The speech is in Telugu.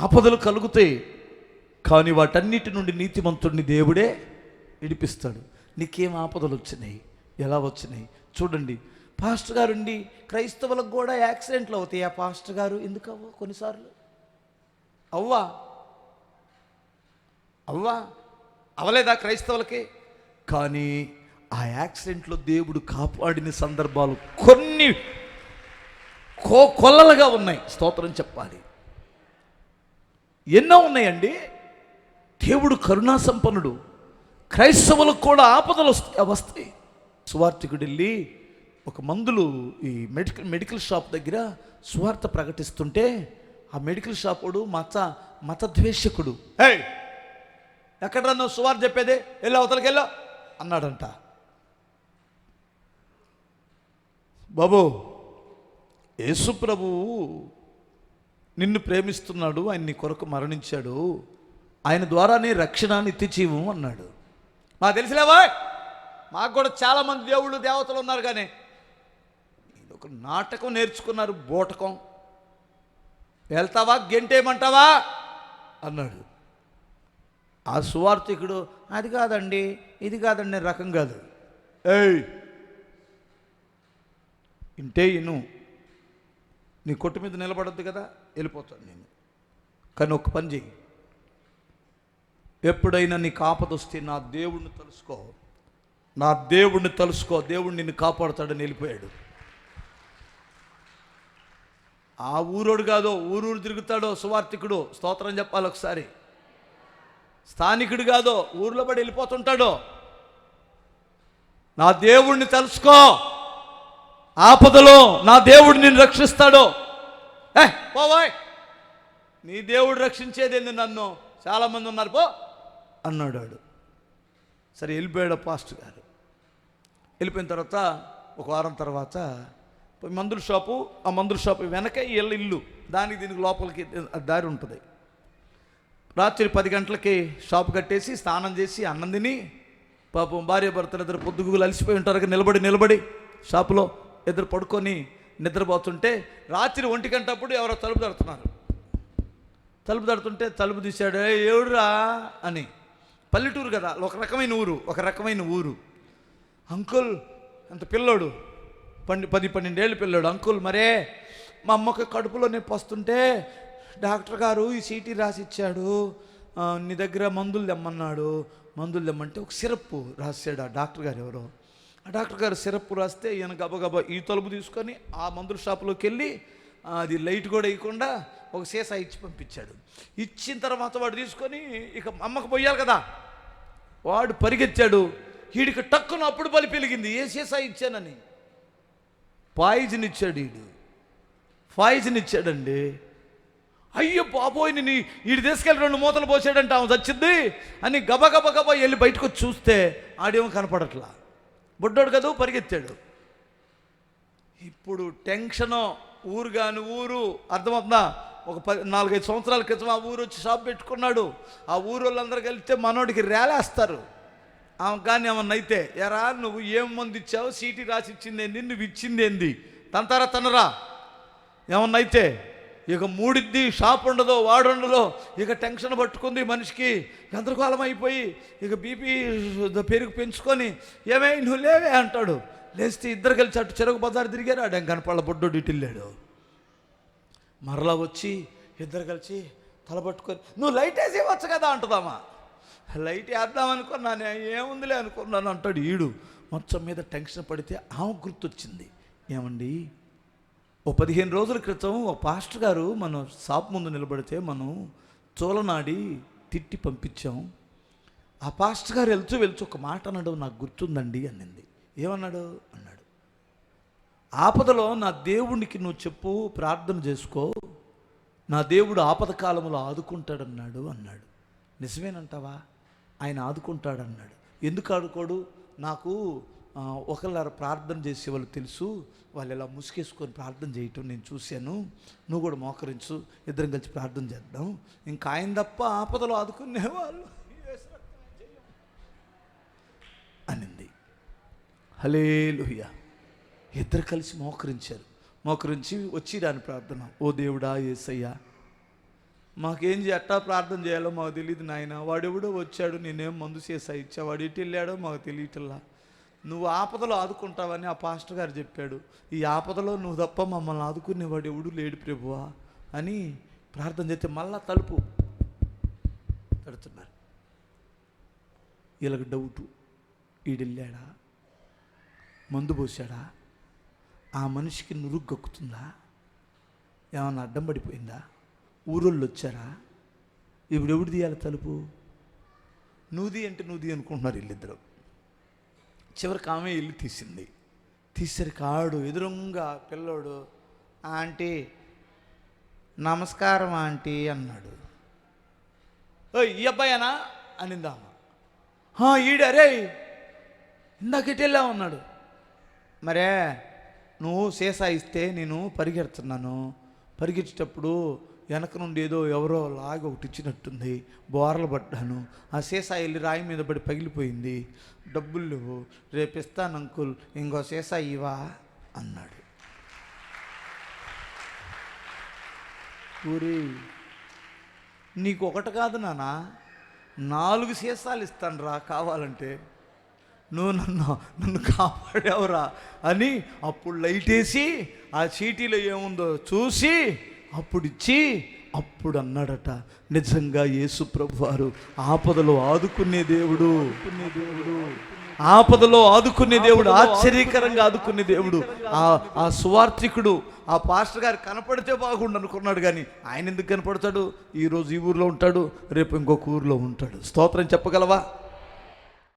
ఆపదలు కలుగుతాయి కానీ వాటన్నిటి నుండి నీతిమంతుడిని దేవుడే విడిపిస్తాడు. నీకేం ఆపదలు వచ్చినాయి? ఎలా వచ్చినాయి? చూడండి. పాస్టర్ గారు ఉండి క్రైస్తవులకు కూడా యాక్సిడెంట్లు అవుతాయి ఆ పాస్టర్ గారు? ఎందుకు అవ్వ కొన్నిసార్లు? అవ్వా? అవ్వా? అవలేదా క్రైస్తవులకి? కానీ ఆ యాక్సిడెంట్లో దేవుడు కాపాడిన సందర్భాలు కొన్ని కో కొల్లలుగా ఉన్నాయి. స్తోత్రం చెప్పాలి. ఎన్నో ఉన్నాయండి. దేవుడు కరుణా సంపన్నుడు. క్రైస్తవులకు కూడా ఆపదలు వస్తాయి వస్తాయి. సువార్థికుడు వెళ్ళి ఒక మందులు ఈ మెడికల్ మెడికల్ షాప్ దగ్గర సువార్త ప్రకటిస్తుంటే ఆ మెడికల్ షాపుడు మత మతద్వేషకుడు. హే ఎక్కడ నువ్వు సువార్త చెప్పేది? వెళ్ళి అవతలకి వెళ్ళా అన్నాడంట. బాబు యేసు ప్రభువు నిన్ను ప్రేమిస్తున్నాడు ఆయన నీ కొరకు మరణించాడు ఆయన ద్వారానే రక్షణ నిత్యజీవం అన్నాడు. మాకు తెలిసిలేవా? మాకు కూడా చాలామంది దేవుళ్ళు దేవతలు ఉన్నారు కానీ ఇది ఒక నాటకం నేర్చుకున్నారు బోటకం. వెళ్తావా? గెంటేయమంటావా? అన్నాడు. ఆ సువార్థికుడు అది కాదండి ఇది కాదండి రకం కాదు. ఏయ్ ఇంటే ఇను. నీ కొట్టు మీద నిలబడద్దు కదా. వెళ్ళిపోతాను నేను. కానీ ఒక పని చెయ్యి. ఎప్పుడైనా నీకు కాపదొస్తే నా దేవుణ్ణి తలుసుకో. నా దేవుణ్ణి తలుసుకో. దేవుడు నిన్ను కాపాడుతాడని వెళ్ళిపోయాడు. ఆ ఊరోడు కాదో ఊరూరు తిరుగుతాడో సువార్థికుడు స్తోత్రం చెప్పాలి ఒకసారి. స్థానికుడు కాదో ఊర్లో పడి వెళ్ళిపోతుంటాడో. నా దేవుణ్ణి తలుసుకో. ఆపదలో నా దేవుడు నిన్ను రక్షిస్తాడో. ఏ పోవాయ్. నీ దేవుడు రక్షించేది ఏంది నన్ను? చాలామంది ఉన్నారు పో. అన్నాడు వాడు సరే వెళ్ళిపోయాడు పాస్టర్ గారు. వెళ్ళిపోయిన తర్వాత ఒక వారం తర్వాత పోయి మందుల షాపు ఆ మందుల షాపు వెనక వీళ్ళ ఇల్లు దానికి దీనికి లోపలికి దారి ఉంటుంది. రాత్రి పది గంటలకి షాప్ కట్టేసి స్నానం చేసి అన్నం తిని పాపం భార్య భర్తలు ఇద్దరు పొద్దుగులు అలసిపోయి ఉంటారు నిలబడి నిలబడి షాపులో ఇద్దరు పడుకొని నిద్రపోతుంటే రాత్రి ఒంటి గంటప్పుడు ఎవరో తలుపు తడుతున్నారు. తలుపు తడుతుంటే తలుపు తీశాడు. ఏడురా ఎవడురా అని. పల్లెటూరు కదా ఒక రకమైన ఊరు ఒక రకమైన ఊరు. అంకుల్ అంత పిల్లోడు. పండి పది పన్నెండేళ్ళు పిల్లోడు. అంకుల్ మరే మా అమ్మకి కడుపులో నొప్పి వస్తుంటే డాక్టర్ గారు ఈ సీటీ రాసి ఇచ్చాడు నీ దగ్గర మందులు తెమ్మన్నాడు. మందులు తెమ్మంటే ఒక సిరప్ రాశాడు ఆ డాక్టర్ గారు ఎవరో. డాక్టర్ గారు సిరప్ రాస్తే ఈయన గబగబా ఈ తలుపు తీసుకొని ఆ మందుల షాపులోకి వెళ్ళి అది లైట్ కూడా ఇవ్వకుండా ఒక సీసా ఇచ్చి పంపించాడు. ఇచ్చిన తర్వాత వాడు తీసుకొని ఇక అమ్మకు పోయాలి కదా. వాడు పరిగెత్తాడు. వీడికి టక్కున అప్పుడు బలి పెరిగింది ఏ సీసా ఇచ్చానని? పాయిజన్ ఇచ్చాడు వీడు పాయిజన్ ఇచ్చాడండి. అయ్యో బాబోయ్ నేను వీడి తీసుకెళ్ళి రెండు మూతలు పోసాడంటే ఆమె చచ్చింది అని గబగబ గబ గబ వెళ్ళి బయటకు వచ్చి చూస్తే ఆడేమో కనపడట్లా. బుడ్డోడు కదా పరిగెత్తాడు. ఇప్పుడు టెన్షను ఊరు కాని ఊరు అర్థమవుతుందా? ఒక పది నాలుగైదు సంవత్సరాల క్రితం ఆ ఊరు వచ్చి షాప్ పెట్టుకున్నాడు. ఆ ఊరు వాళ్ళందరూ కలిస్తే మనోడికి రేలేస్తారు. ఆమె కానీ ఏమన్నా అయితే ఎరా నువ్వు ఏం మంది ఇచ్చావు సీటీ రాసి ఇచ్చింది ఏంది నువ్వు ఇచ్చింది ఏంది తంతారా తనరా. ఏమన్నా అయితే ఇక మూడిద్ది షాప్ ఉండదో వాడుండదో ఇక టెన్షన్ పట్టుకుంది మనిషికి. గందరగోళం అయిపోయి ఇక బీపీ పెరుగు పెంచుకొని ఏమై నువ్వు లేవే అంటాడు. లేస్తే ఇద్దరు కలిసి అటు చెరుకు బజారు తిరిగారు ఆడ కనపళ్ళ బొడ్డు ఇటు మరలా వచ్చి ఇద్దరు కలిసి తల పట్టుకొని నువ్వు లైట్ వేసి ఇవ్వచ్చు కదా అంటుందామా. లైట్ వేద్దాం అనుకున్నాను ఏముందిలే అనుకున్నాను అంటాడు ఈడు. మొత్తం మీద టెన్షన్ పడితే ఆమె గుర్తొచ్చింది. ఏమండి ఓ పదిహేను రోజుల క్రితం ఒక పాస్టర్ గారు మన షాప్ ముందు నిలబడితే మనం చోలనాడి తిట్టి పంపించాం. ఆ పాస్టర్ గారు వెళ్తూ వెళ్తూ ఒక మాట అన్నాడు నాకు గుర్తుందండి అన్నింది. ఏమన్నాడు? అన్నాడు ఆపదలో నా దేవునికి నువ్వు చెప్పు ప్రార్థన చేసుకో నా దేవుడు ఆపద కాలంలో ఆదుకుంటాడన్నాడు అన్నాడు. నిజమేనంటావా? ఆయన ఆదుకుంటాడన్నాడు. ఎందుకు ఆడుకోడు నాకు ఒకళ్ళ ప్రార్థన చేసే వాళ్ళు తెలుసు వాళ్ళు ఇలా ముసుకేసుకొని ప్రార్థన చేయటం నేను చూశాను. నువ్వు కూడా మోకరించు ఇద్దరం కలిసి ప్రార్థన చేద్దాం. ఇంకా ఆయన తప్ప ఆపదలో ఆదుకునేవాళ్ళు. అనింది. హలేలుయ్య ఇద్దరు కలిసి మోకరించారు. మోకరించి వచ్చి దాని ప్రార్థన. ఓ దేవుడా ఏసయ్యా మాకేం చే- ఎట్టా ప్రార్థన చేయాలో మాకు తెలియదు నాయన. వాడెవడో వచ్చాడు నేనేం మందు చేసా ఇచ్చా. వాడు ఎటు వెళ్ళాడో మాకు తెలియటల్లా నువ్వు ఆపదలో ఆదుకుంటావని ఆ పాస్టర్ గారు చెప్పాడు. ఈ ఆపదలో నువ్వు తప్ప మమ్మల్ని ఆదుకునేవాడు ఎవడు లేడు ప్రభువా అని ప్రార్థన చేస్తే మళ్ళా తలుపు తడుతున్నారు. వీళ్ళకి డౌటు ఈడెళ్ళాడా? మందు పోసాడా ఆ మనిషికి నురుగ్గక్కుతుందా ఏమన్నా అడ్డం పడిపోయిందా? ఊరోళ్ళు వచ్చారా? ఇప్పుడు ఎవడు తీయాలి తలుపు? నూది అంటే నూది అనుకుంటున్నారు వీళ్ళిద్దరు. చివరికి ఆమె ఇల్లు తీసింది. తీసరికి ఆడు ఎదురుంగా పిల్లోడు ఆంటీ నమస్కారం ఆంటీ అన్నాడు. ఓ ఈ అబ్బాయేనా? అనిందామ ఈడరే ఇటు ఉన్నాడు మరే నువ్వు సీసా ఇస్తే నేను పరిగెడుతున్నాను. పరిగెచ్చేటప్పుడు వెనక నుండి ఏదో ఎవరో లాగి ఒకటి ఇచ్చినట్టుంది బోరలు పడ్డాను. ఆ సీసా వెళ్ళి రాయి మీద పడి పగిలిపోయింది. డబ్బులు లేవు. రేపు ఇస్తాను అంకుల్ ఇంకో సీసా ఇవా అన్నాడు. ఊరి నీకు ఒకటి కాదు నాన్న నాలుగు సీసాలు ఇస్తాను రా కావాలంటే. నువ్వు నన్ను నన్ను కాపాడావురా అని అప్పుడు లైట్ వేసి ఆ చీటీలో ఏముందో చూసి అప్పుడు ఇచ్చి అప్పుడు అన్నాడట నిజంగా యేసు ప్రభు వారు ఆపదలో ఆదుకునే దేవుడు. దేవుడు ఆపదలో ఆదుకునే దేవుడు ఆశ్చర్యకరంగా ఆదుకునే దేవుడు. ఆ ఆ సువార్థికుడు ఆ పాస్టర్ గారు కనపడితే బాగుండు అనుకున్నాడు కానీ ఆయన ఎందుకు కనపడతాడు? ఈరోజు ఈ ఊర్లో ఉంటాడు రేపు ఇంకొక ఊర్లో ఉంటాడు. స్తోత్రం చెప్పగలవా?